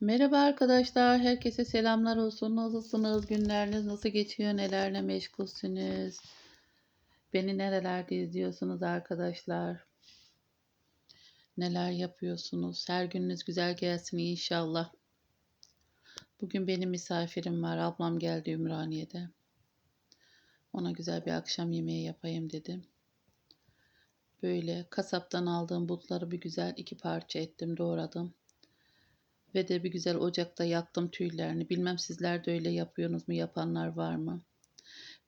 Merhaba arkadaşlar, herkese selamlar olsun. Nasılsınız? Günleriniz nasıl geçiyor? Nelerle meşgulsünüz? Beni nerelerde izliyorsunuz arkadaşlar? Neler yapıyorsunuz? Her gününüz güzel gelsin inşallah. Bugün benim misafirim var. Ablam geldi Ümraniye'de. Ona güzel bir akşam yemeği yapayım dedim. Böyle kasaptan aldığım butları bir güzel iki parça ettim, doğradım. Ve de bir güzel ocakta yaktım tüylerini. Bilmem sizler de öyle yapıyorsunuz mu? Yapanlar var mı?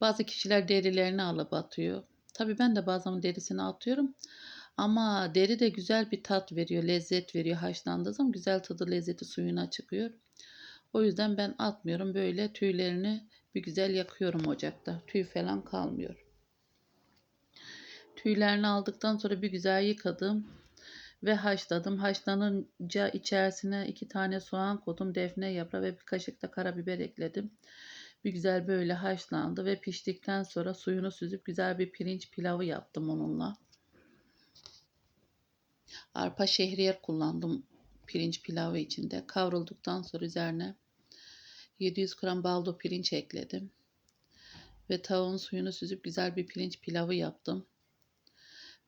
Bazı kişiler derilerini alıp atıyor. Tabii ben de bazen derisini atıyorum. Ama deri de güzel bir tat veriyor, lezzet veriyor haşlandığı zaman. Güzel tadı, lezzeti suyuna çıkıyor. O yüzden ben atmıyorum. Böyle tüylerini bir güzel yakıyorum ocakta. Tüy falan kalmıyor. Tüylerini aldıktan sonra bir güzel yıkadım ve haşladım. Haşlanınca içerisine iki tane soğan koydum, defne yaprağı ve bir kaşık da karabiber ekledim. Bir güzel böyle haşlandı ve piştikten sonra suyunu süzüp güzel bir pirinç pilavı yaptım onunla. Arpa şehriyer kullandım pirinç pilavı içinde. Kavrulduktan sonra üzerine 700 gram baldo pirinç ekledim. Ve tavuğun suyunu süzüp güzel bir pirinç pilavı yaptım.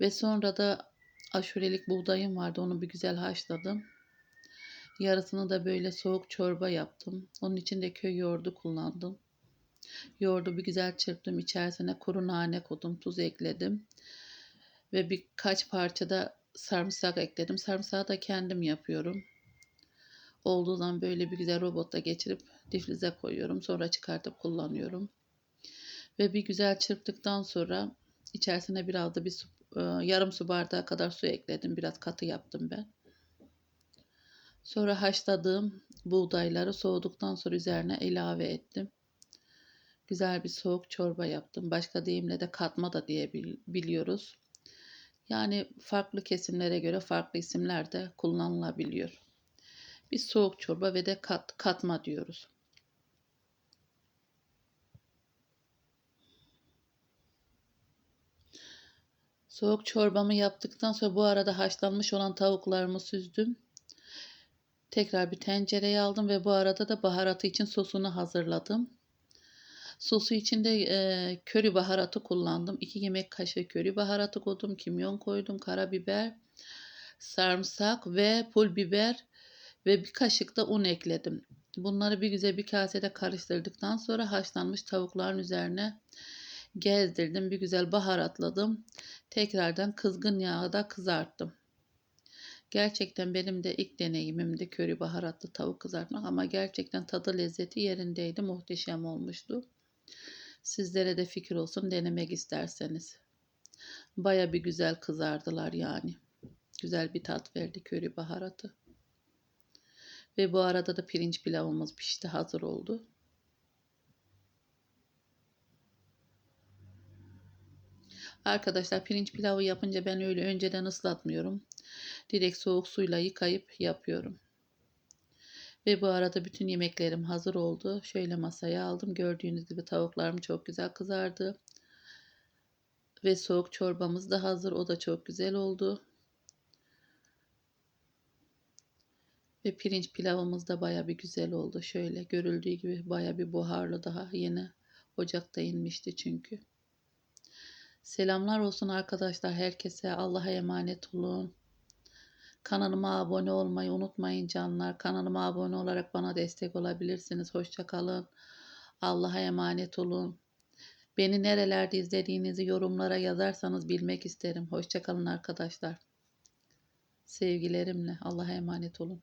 Ve sonra da aşurelik buğdayım vardı. Onu bir güzel haşladım. Yarısını da böyle soğuk çorba yaptım. Onun için de köy yoğurdu kullandım. Yoğurdu bir güzel çırptım. İçerisine kuru nane koydum. Tuz ekledim. Ve birkaç parça da sarımsak ekledim. Sarımsağı da kendim yapıyorum. Olduğu zaman böyle bir güzel robotta geçirip difrize koyuyorum. Sonra çıkartıp kullanıyorum. Ve bir güzel çırptıktan sonra içerisine biraz da bir su e, yarım su bardağı kadar su ekledim. Biraz katı yaptım ben. Sonra haşladığım buğdayları soğuduktan sonra üzerine ilave ettim. Güzel bir soğuk çorba yaptım. Başka deyimle de katma da diye biliyoruz. Yani farklı kesimlere göre farklı isimler de kullanılabiliyor. Bir soğuk çorba ve de kat, katma diyoruz. Soğuk çorbamı yaptıktan sonra bu arada haşlanmış olan tavuklarımı süzdüm. Tekrar bir tencereye aldım ve bu arada da baharatı için sosunu hazırladım. Sosu içinde e, köri baharatı kullandım. 2 yemek kaşığı köri baharatı koydum. Kimyon koydum. Karabiber, sarımsak ve pul biber ve bir kaşık da un ekledim. Bunları bir güzel bir kasede karıştırdıktan sonra haşlanmış tavukların üzerine gezdirdim. Bir güzel baharatladım. Tekrardan kızgın yağda kızarttım. Gerçekten benim de ilk deneyimimdi köri baharatlı tavuk kızartmak ama gerçekten tadı lezzeti yerindeydi. Muhteşem olmuştu. Sizlere de fikir olsun denemek isterseniz. Baya bir güzel kızardılar yani. Güzel bir tat verdi köri baharatı. Ve bu arada da pirinç pilavımız pişti hazır oldu. Arkadaşlar pirinç pilavı yapınca ben öyle önceden ıslatmıyorum. Direkt soğuk suyla yıkayıp yapıyorum. Ve bu arada bütün yemeklerim hazır oldu. Şöyle masaya aldım. Gördüğünüz gibi tavuklarım çok güzel kızardı. Ve soğuk çorbamız da hazır. O da çok güzel oldu. Ve pirinç pilavımız da baya bir güzel oldu. Şöyle görüldüğü gibi baya bir buharlı daha yeni ocakta inmişti çünkü. Selamlar olsun arkadaşlar herkese. Allah'a emanet olun. Kanalıma abone olmayı unutmayın canlar. Kanalıma abone olarak bana destek olabilirsiniz. Hoşçakalın. Allah'a emanet olun. Beni nerelerde izlediğinizi yorumlara yazarsanız bilmek isterim. Hoşçakalın arkadaşlar. Sevgilerimle Allah'a emanet olun.